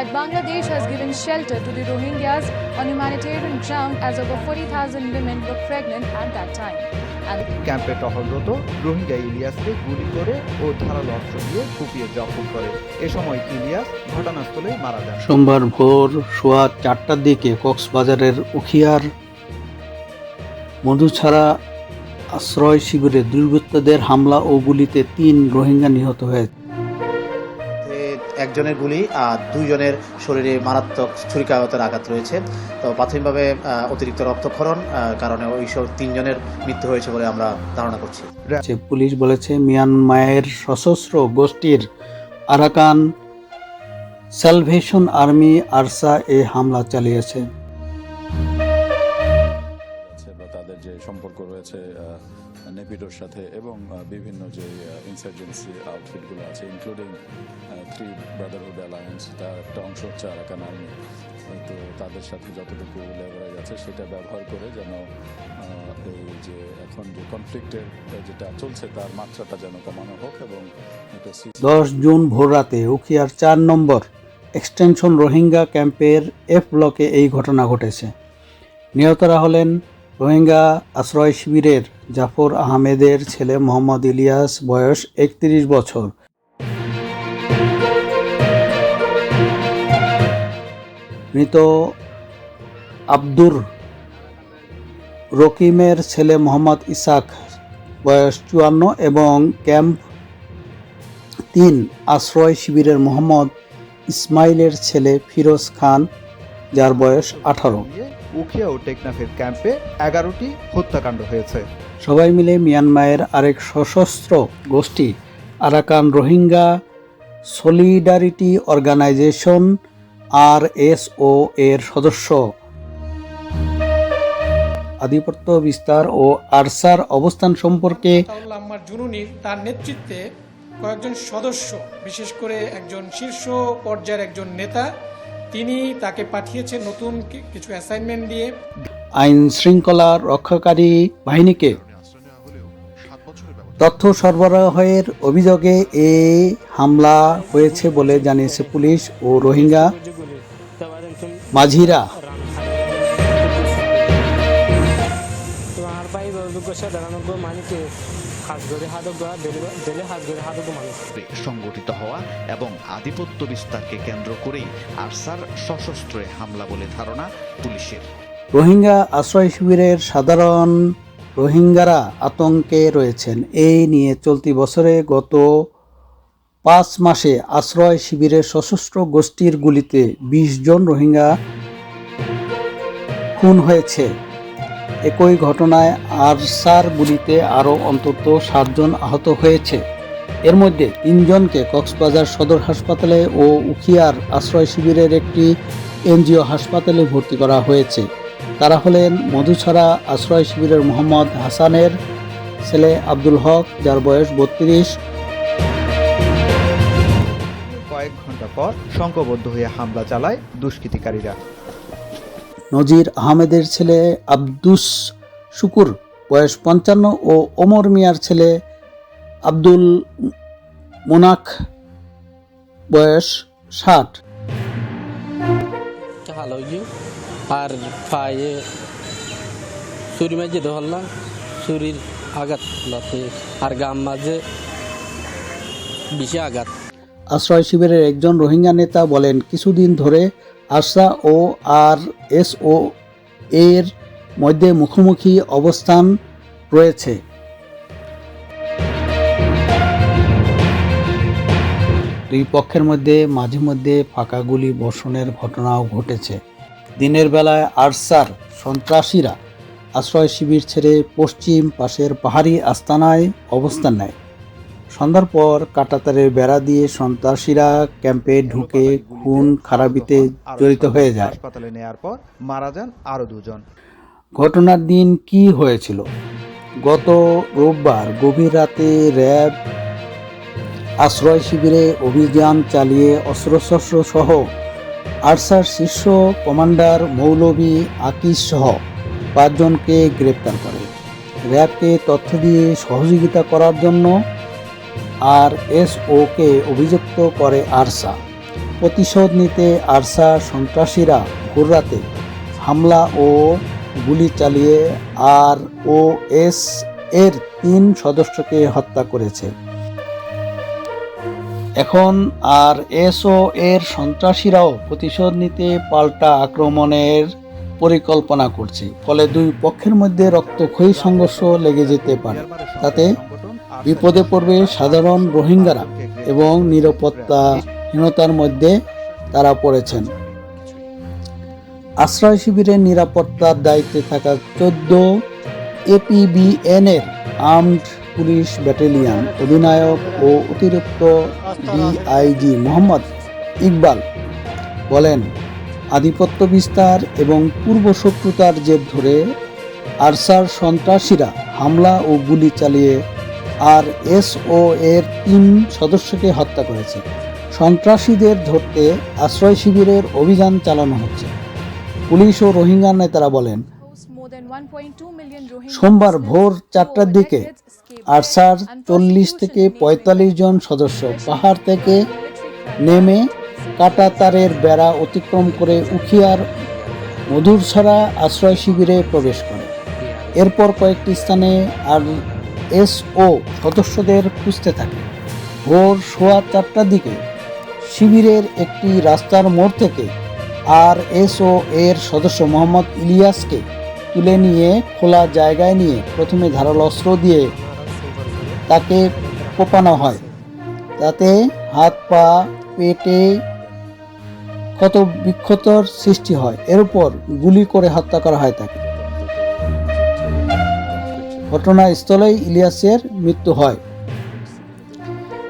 that Bangladesh has given shelter to the Rohingyas on humanitarian ground as over 40,000 women were pregnant at that time. And ক্যাম্পে টহলরত রোহিঙ্গা ইলিয়াসকে গুলি করে ও ধারালো অস্ত্র দিয়ে কুপিয়ে জখম করে। এ সময় ইলিয়াস ঘটনাস্থলেই মারা যান। সোমবার ভোর সোয়া চারটার দিকে কক্সবাজারের উখিয়ার মধুছাড়া আশ্রয় শিবিরে দুর্বৃত্তদের হামলা ও গুলিতে তিন রোহিঙ্গা নিহত হয়েছে। একজনের গুলি আর দুইজনের শরীরে মারাত্মক ছুরিকাঘাতের আঘাত রয়েছে। তো প্রাথমিকভাবে অতিরিক্ত রক্তক্ষরণ কারণে ওই সব তিনজনের মৃত্যু হয়েছে বলে আমরা ধারণা করছি। পুলিশ বলেছে, মিয়ানমারের সশস্ত্র গোষ্ঠীর আরাকান স্যালভেশন আর্মি আরসা এ হামলা চালিয়েছে। যে সম্পর্ক রয়েছে নেপিডোর সাথে এবং বিভিন্ন যে ইনসার্জেন্সি আউটফিটগুলো আছে ইনক্লুডিং থ্রি ব্রাদারহুড অ্যালায়েন্স তার একটা অংশ হচ্ছে আরাকান আর্মি তো তাদের সাথে যতটুকু লেভারেজ আছে, সেটা ব্যবহার করে যেন এই যে এখন যে কনফ্লিক্টের যেটা চলছে, তার মাত্রাটা যেন কমানো হোক এবং দশ জুন ভোররাতে উখিয়ার চার নম্বর এক্সটেনশন রোহিঙ্গা ক্যাম্পের এফ ব্লকে এই ঘটনা ঘটেছে। নিহতরা হলেন রোহিঙ্গা আশ্রয় শিবিরের জাফর আহমেদের ছেলে মোহাম্মদ ইলিয়াস বয়স একত্রিশ বছর। মৃত আব্দুর রকিমের ছেলে মোহাম্মদ ইসাক বয়স চুয়ান্ন এবং ক্যাম্প তিন আশ্রয় শিবিরের মোহাম্মদ ইসমাইলের ছেলে ফিরোজ খান, যার বয়স আঠারো। উখিয়া ও টেকনাফের ক্যাম্পে এগারোটি হত্যাকাণ্ড হয়েছে। সবাই মিলে মিয়ানমারের আরেক সশস্ত্র গোষ্ঠী Arakan Rohingya solidarity organisation R S O এর সদস্য। আধিপত্য বিস্তার ও আরসার অবস্থান সম্পর্কে আম্মার জুনুনির তার নেতৃত্বে কয়েকজন সদস্য বিশেষ করে একজন শীর্ষ পর্যায়ের একজন নেতা তিনি তাকে পাঠিয়েছেন নতুন কিছু অ্যাসাইনমেন্ট দিয়ে। আইন শৃঙ্খলা রক্ষাকারী বাহিনীকে তথ্য সরবরাহের অভিযোগে এ হামলা হয়েছে বলে জানিয়েছে পুলিশ ও রোহিঙ্গা মাঝিরা। মানুষকে সংগঠিত হওয়া এবং আধিপত্য বিস্তারকে কেন্দ্র করেই আরসার সশস্ত্র হামলা বলে ধারণা পুলিশের। রোহিঙ্গা আশ্রয় শিবিরের সাধারণ রোহিঙ্গারা আতঙ্কে রয়েছেন। এই নিয়ে চলতি বছরে গত পাঁচ মাসে আশ্রয় শিবিরের সশস্ত্র গোষ্ঠীর গুলিতে বিশ জন রোহিঙ্গা খুন হয়েছে। একই ঘটনায় আরসার গুলিতে আরও অন্তত সাতজন আহত হয়েছে। এর মধ্যে তিনজনকে কক্সবাজার সদর হাসপাতালে ও উখিয়ার আশ্রয় শিবিরের একটি এনজিও হাসপাতালে ভর্তি করা হয়েছে। তারা হলেন মধুছড়া আশ্রয় শিবিরের মোহাম্মদ হাসানের ছেলে আব্দুল হক, যার বয়স বত্রিশ। কয়েক ঘণ্টা পর সংঘবদ্ধ হয়ে হামলা চালায় দুষ্কৃতিকারীরা। নজির আহমেদের ছেলে আব্দুস শুকুর বয়স পঞ্চান্ন ও ওমর মিয়ার ছেলে আব্দুল মোনাক বয়স ষাট। ভালো আর পায়ে চুরি মাঝে ধরলাম চুরির আঘাত লাতে আর গাম মাঝে বেশি আঘাত। আশ্রয় শিবিরের একজন রোহিঙ্গা নেতা বলেন কিছুদিন ধরে আরসা ও আর এস ও এর মধ্যে মুখোমুখি অবস্থান রয়েছে। দুই পক্ষের মধ্যে মাঝে মধ্যে ফাঁকা গুলি বর্ষণের ঘটনাও ঘটেছে। দিনের বেলায় আরসার সন্ত্রাসীরা আশ্রয় শিবির ছেড়ে পশ্চিম পাশের পাহাড়ি আস্তানায় অবস্থান নেয়। সন্ধ্যার পর কাটাতারের বেড়া দিয়ে সন্ত্রাসীরা ক্যাম্পে ঢুকে খুন খারাপিতে জড়িত হয়ে যায়। হাসপাতালে নেয়ার পর মারা যান আরও দুজন। ঘটনার দিন কি হয়েছিল? গত রোববার গভীর রাতে র্যাব আশ্রয় শিবিরে অভিযান চালিয়ে অস্ত্রশস্ত্র সহ আরসার শীর্ষ কমান্ডার মৌলভী আকিস সহ পাঁচজনকে গ্রেপ্তার করে। র্যাবকে তথ্য দিয়ে সহযোগিতা করার জন্য আর এস ওকে অভিযুক্ত করে আরসা। প্রতিশোধ নিতে আরসা সন্ত্রাসীরা ভোররাতে হামলা ও গুলি চালিয়ে আর ও এস এর তিন সদস্যকে হত্যা করেছে। এখন আর এসও এর সন্ত্রাসীরাও প্রতিশোধ নিতে পাল্টা আক্রমণের পরিকল্পনা করছে, ফলে দুই পক্ষের মধ্যে রক্তক্ষয়ী সংঘর্ষ লেগে যেতে পারে। তাতে বিপদে পড়বে সাধারণ রোহিঙ্গারা এবং নিরাপত্তাহীনতার মধ্যে তারা পড়েছেন। আশ্রয় শিবিরের নিরাপত্তার দায়িত্বে থাকা চোদ্দ এপিবিএন এর আর্মড পুলিশ ব্যাটালিয়ন অধিনায়ক ও অতিরিক্ত ডিআইজি মোহাম্মদ ইকবাল বলেন, আধিপত্য বিস্তার এবং পূর্ব শত্রুতার জের ধরে আরসার সন্ত্রাসীরা হামলা ও গুলি চালিয়ে আর এসও এর তিন সদস্যকে হত্যা করেছে। সন্ত্রাসীদের ধরতে আশ্রয় শিবিরের অভিযান চালানো হচ্ছে। পুলিশ ও রোহিঙ্গা নেতারা বলেন, সোমবার ভোর চারটার দিকে আরসার চল্লিশ থেকে পঁয়তাল্লিশ জন সদস্য পাহাড় থেকে নেমে কাটাতারের বেড়া অতিক্রম করে উখিয়ার মধুরছড়া আশ্রয় শিবিরে প্রবেশ করে। এরপর কয়েকটি স্থানে আর এসও সদস্যদের খুঁজতে থাকে। ভোর সোয়া চারটার দিকে শিবিরের একটি রাস্তার মোড় থেকে আর এসও এর সদস্য মোহাম্মদ ইলিয়াসকে তুলে নিয়ে খোলা জায়গায় নিয়ে প্রথমে ধারালো অস্ত্র দিয়ে তাকে কোপানো হয়। তাতে হাত, পা, পেটে ক্ষত বিক্ষতর সৃষ্টি হয়। এর উপর গুলি করে হত্যা করা হয় তাকে। ঘটনাস্থলেই ইলিয়াসের মৃত্যু হয়।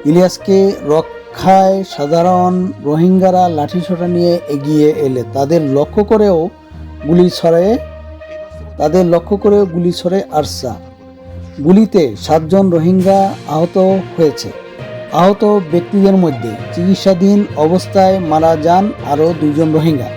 ইলিয়াসকে রক্ষায় সাধারণ রোহিঙ্গারা লাঠিসোঁটা নিয়ে এগিয়ে এলে। তাদের লক্ষ্য করেও গুলি ছড়ে, তাদের লক্ষ্য করেও গুলি ছড়ে আরসা। গুলিতে সাতজন রোহিঙ্গা আহত হয়েছে। আহত ব্যক্তিদের মধ্যে চিকিৎসাধীন অবস্থায় মারা যান আরও দুজন রোহিঙ্গা।